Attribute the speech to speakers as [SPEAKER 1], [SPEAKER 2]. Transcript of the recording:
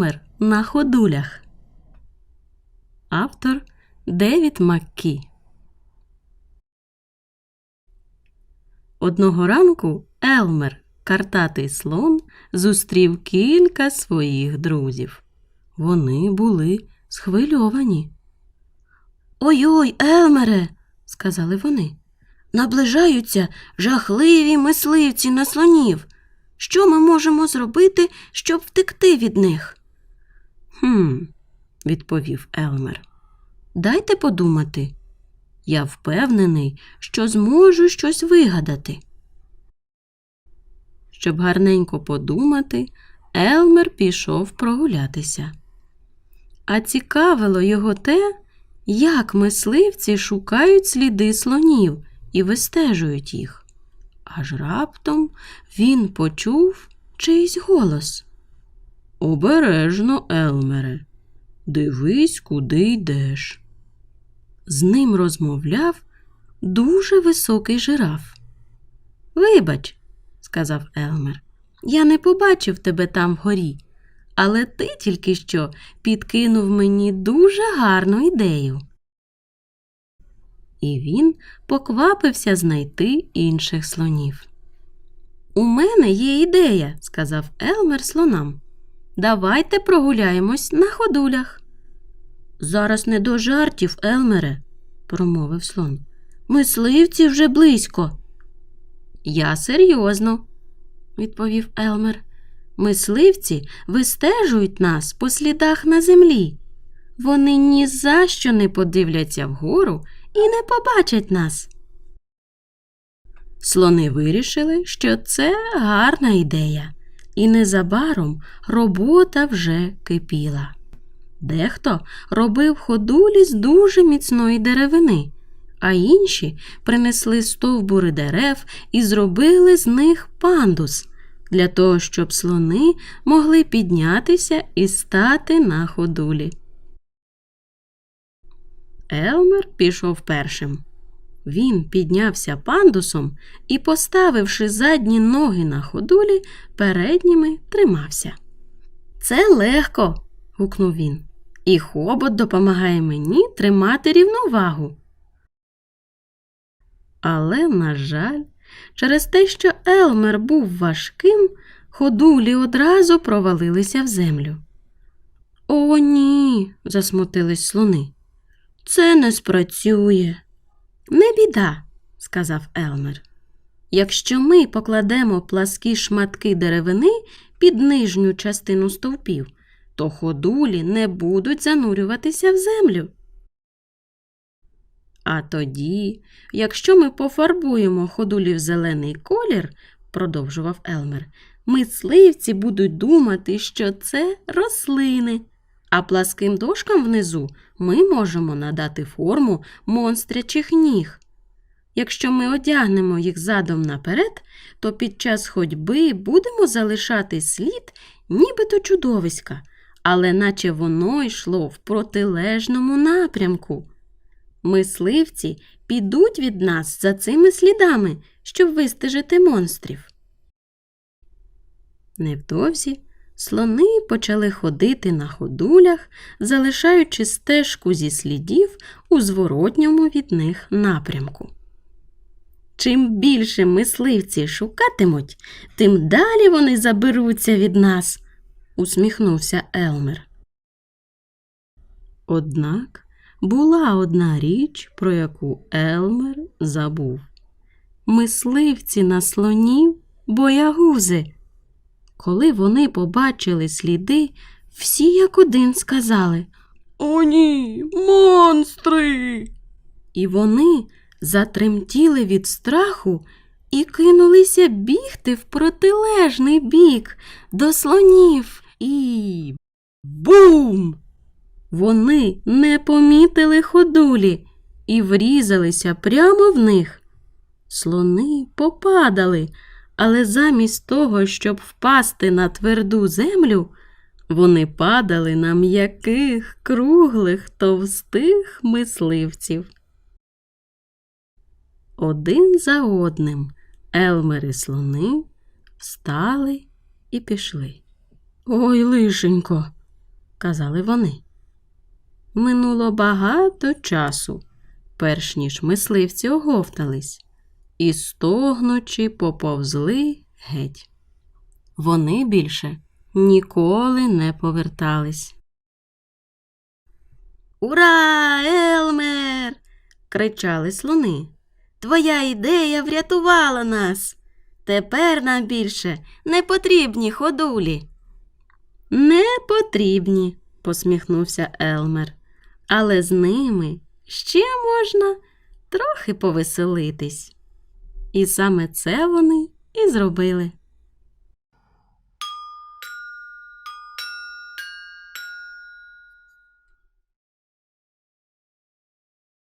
[SPEAKER 1] Елмер на ходулях. Автор Девід Маккі. Одного ранку Елмер, картатий слон, зустрів кілька своїх друзів. Вони були схвильовані. Ой-ой, Елмере, сказали вони. Наближаються жахливі мисливці на слонів. Що ми можемо зробити, щоб втекти від них? Хм, відповів Елмер. Дайте подумати. Я впевнений, що зможу щось вигадати. Щоб гарненько подумати, Елмер пішов прогулятися. А цікавило його те, як мисливці шукають сліди слонів і вистежують їх. Аж раптом він почув чийсь голос. Обережно, Елмере, дивись, куди йдеш. З ним розмовляв дуже високий жираф. Вибач, сказав Елмер, я не побачив тебе там вгорі, але ти тільки що підкинув мені дуже гарну ідею. І він поквапився знайти інших слонів. У мене є ідея, сказав Елмер слонам. Давайте прогуляємось на ходулях. Зараз не до жартів, Елмере, промовив слон. Мисливці вже близько. Я серйозно, відповів Елмер. Мисливці вистежують нас по слідах на землі. Вони ні за що не подивляться вгору і не побачать нас. Слони вирішили, що це гарна ідея, і незабаром робота вже кипіла. Дехто робив ходулі з дуже міцної деревини, а інші принесли стовбури дерев і зробили з них пандус для того, щоб слони могли піднятися і стати на ходулі. Елмер пішов першим. Він піднявся пандусом і, поставивши задні ноги на ходулі, передніми тримався. Це легко, гукнув він, і хобот допомагає мені тримати рівновагу. Але, на жаль, через те, що Елмер був важким, ходулі одразу провалилися в землю. О, ні, засмутились слони. Це не спрацює. Не біда, сказав Елмер. Якщо ми покладемо пласкі шматки деревини під нижню частину стовпів, то ходулі не будуть занурюватися в землю. А тоді, якщо ми пофарбуємо ходулі в зелений колір, продовжував Елмер, мисливці будуть думати, що це рослини, а пласким дошкам внизу ми можемо надати форму монстрячих ніг. Якщо ми одягнемо їх задом наперед, то під час ходьби будемо залишати слід нібито чудовиська, але наче воно йшло в протилежному напрямку. Мисливці підуть від нас за цими слідами, щоб вистежити монстрів. Невдовзі слони почали ходити на ходулях, залишаючи стежку зі слідів у зворотньому від них напрямку. Чим більше мисливці шукатимуть, тим далі вони заберуться від нас, усміхнувся Елмер. Однак була одна річ, про яку Елмер забув. Мисливці на слонів боягузи. Коли вони побачили сліди, всі як один сказали О, ні, монстри. І вони затремтіли від страху і кинулися бігти в протилежний бік до слонів і бум! Вони не помітили ходулі і врізалися прямо в них. Слони попадали, але замість того, щоб впасти на тверду землю, вони падали на м'яких, круглих, товстих мисливців. Один за одним Елмер і слони встали і пішли. Ой, лишенько, казали вони. Минуло багато часу, перш ніж мисливці оговтались, і стогнучи поповзли геть. Вони більше ніколи не повертались. Ура, Елмер! кричали слони. Твоя ідея врятувала нас. Тепер нам більше не потрібні ходулі. Не потрібні, посміхнувся Елмер, але з ними ще можна трохи повеселитись. І саме це вони і зробили.